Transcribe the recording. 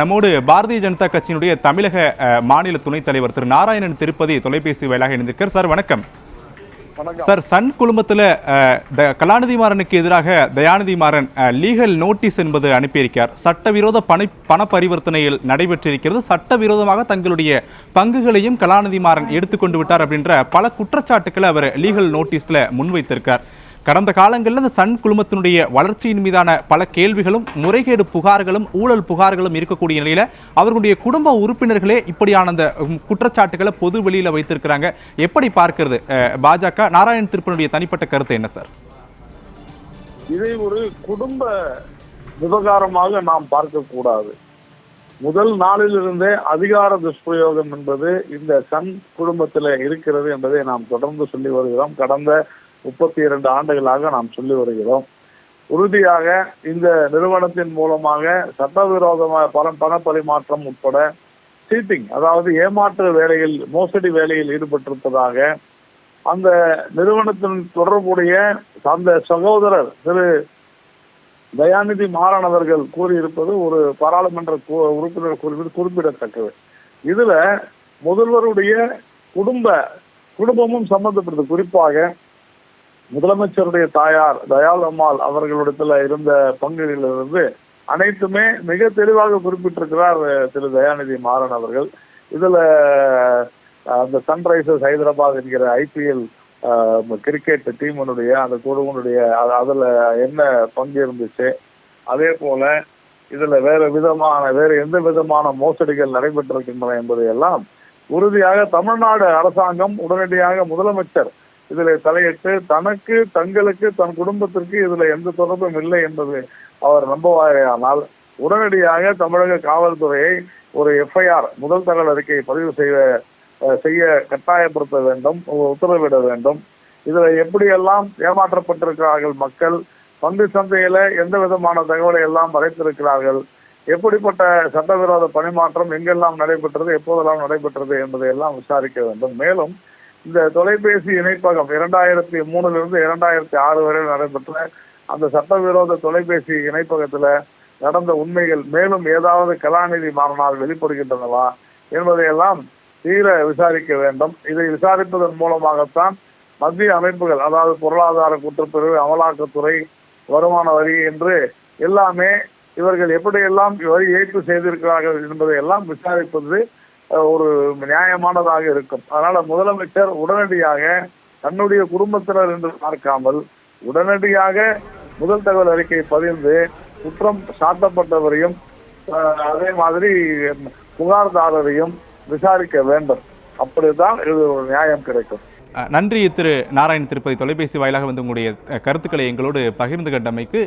நம்மோடு பாரதிய ஜனதா கட்சியினுடைய தமிழக மாநில துணைத் தலைவர் திரு நாராயணன் திருப்பதி தொலைபேசி வாயிலாக இணைந்திருக்கார் சார் வணக்கம். வணக்கம். சார் சன் குழுமத்தில் கலாநிதி மாறனுக்கு எதிராக தயாநிதி மாறன் லீகல் நோட்டீஸ் என்பது அனுப்பியிருக்கார் சட்டவிரோத பணி பண பரிவர்த்தனையில் நடைபெற்றிருக்கிறது. சட்டவிரோதமாக தங்களுடைய பங்குகளையும் கலாநிதி மாறன் எடுத்துக்கொண்டு விட்டார் அப்படின்ற பல குற்றச்சாட்டுக்களை அவர் லீகல் நோட்டீஸ்ல முன்வைத்திருக்கார் கடந்த காலங்களில் இந்த சன் குழுமத்தினுடைய வளர்ச்சியின் மீதான பல கேள்விகளும் முறைகேடு புகார்களும் ஊழல் புகார்களும் இருக்கக்கூடிய நிலையில அவர்களுடைய குடும்ப உறுப்பினர்களே இப்படியான அந்த குற்றச்சாட்டுகளை பொது வெளியில வைத்திருக்கிறாங்க. எப்படி பார்க்கிறது பாஜக? நாராயண் திருப்பனுடைய தனிப்பட்ட கருத்து என்ன சார்? இதை ஒரு குடும்ப விவகாரமாக நாம் பார்க்கக்கூடாது முதல் நாளிலிருந்தே அதிகார துஷ்பிரயோகம் என்பது இந்த சன் குடும்பத்தில் இருக்கிறது என்பதை நாம் தொடர்ந்து சொல்லி வருகிறோம். கடந்த முப்பத்தி இரண்டு ஆண்டுகளாக நாம் சொல்லி வருகிறோம். உறுதியாக இந்த நிறுவனத்தின் மூலமாக சட்டவிரோதமாக பண பண பரிமாற்றம் உட்பட சீட்டிங் அதாவது ஏமாற்று வேலையில் மோசடி வேலையில் ஈடுபட்டிருப்பதாக அந்த நிறுவனத்தின் தொடர்புடைய அந்த சகோதரர் திரு தயாநிதி மாறன் அவர்கள் கூறியிருப்பது ஒரு பாராளுமன்ற உறுப்பினர் கூறியது குறிப்பிடத்தக்கது. இதுல முதல்வருடைய குடும்ப குடும்பமும் சம்பந்தப்பட்டது. குறிப்பாக முதலமைச்சருடைய தாயார் தயால் அம்மாள் அவர்களிடத்துல இருந்த பங்குகளிலிருந்து அனைத்துமே மிக தெளிவாக குறிப்பிட்டிருக்கிறார் திரு தயாநிதி மாறன் அவர்கள். இதுல அந்த சன்ரைசர்ஸ் ஹைதராபாத் என்கிற ஐபிஎல் கிரிக்கெட் டீமனுடைய அந்த குழுவனுடைய அதுல என்ன பங்கு இருந்துச்சு? அதே போல இதுல வேற விதமான வேற எந்த விதமான மோசடிகள் நடைபெற்றிருக்கின்றன என்பதை எல்லாம் உறுதியாக தமிழ்நாடு அரசாங்கம் உடனடியாக முதலமைச்சர் இதுல தலையிட்டு தனக்கு தங்களுக்கு தன் குடும்பத்திற்கு இதுல எந்த தொடர்பும் இல்லை என்பது அவர் நம்புவாரேயானால் உடனடியாக தமிழக காவல்துறையை ஒரு எஃப்ஐஆர் முதல் தகவல் அறிக்கை பதிவு செய்ய செய்ய கட்டாயப்படுத்த வேண்டும் உத்தரவிட வேண்டும். இதுல எப்படியெல்லாம் ஏமாற்றப்பட்டிருக்கிறார்கள் மக்கள் பங்கு சந்தையில எந்த விதமான தகவலை எல்லாம் மறைத்திருக்கிறார்கள் எப்படிப்பட்ட சட்டவிரோத பணிமாற்றம் எங்கெல்லாம் நடைபெற்றது எப்போதெல்லாம் நடைபெற்றது என்பதை எல்லாம் விசாரிக்க வேண்டும். மேலும் இந்த தொலைபேசி இணைப்பகம் இரண்டாயிரத்தி மூணுல இருந்து இரண்டாயிரத்தி ஆறு வரை நடைபெற்ற அந்த சட்டவிரோத தொலைபேசி இணைப்பகத்துல நடந்த உண்மைகள் மேலும் ஏதாவது கலாநிதி மாறனால் வெளிப்படுகின்றனவா என்பதையெல்லாம் தீர விசாரிக்க வேண்டும். இதை விசாரிப்பதன் மூலமாகத்தான் மத்திய அமைப்புகள் அதாவது பொருளாதார குற்றப்பிரிவு அமலாக்கத்துறை வருமான வரி என்று எல்லாமே இவர்கள் எப்படியெல்லாம் வரி ஏய்ப்பு செய்திருக்கிறார்கள் என்பதை எல்லாம் விசாரிப்பது ஒரு நியாயமானதாக இருக்கும். அதனால முதலமைச்சர் உடனடியாக தன்னுடைய குடும்பத்தினர் என்று பார்க்காமல் உடனடியாக முதல் தகவல் அறிக்கை பதிந்து குற்றம் சாட்டப்பட்டவரையும் அஹ், அதே மாதிரி புகார்தாரரையும் விசாரிக்க வேண்டும். அப்படித்தான் இது ஒரு நியாயம் கிடைக்கும். நன்றி திரு நாராயண். திருப்பதி தொலைபேசி வாயிலாக வந்து உங்களுடைய கருத்துக்களை எங்களோடு பகிர்ந்து கண்டமைக்கு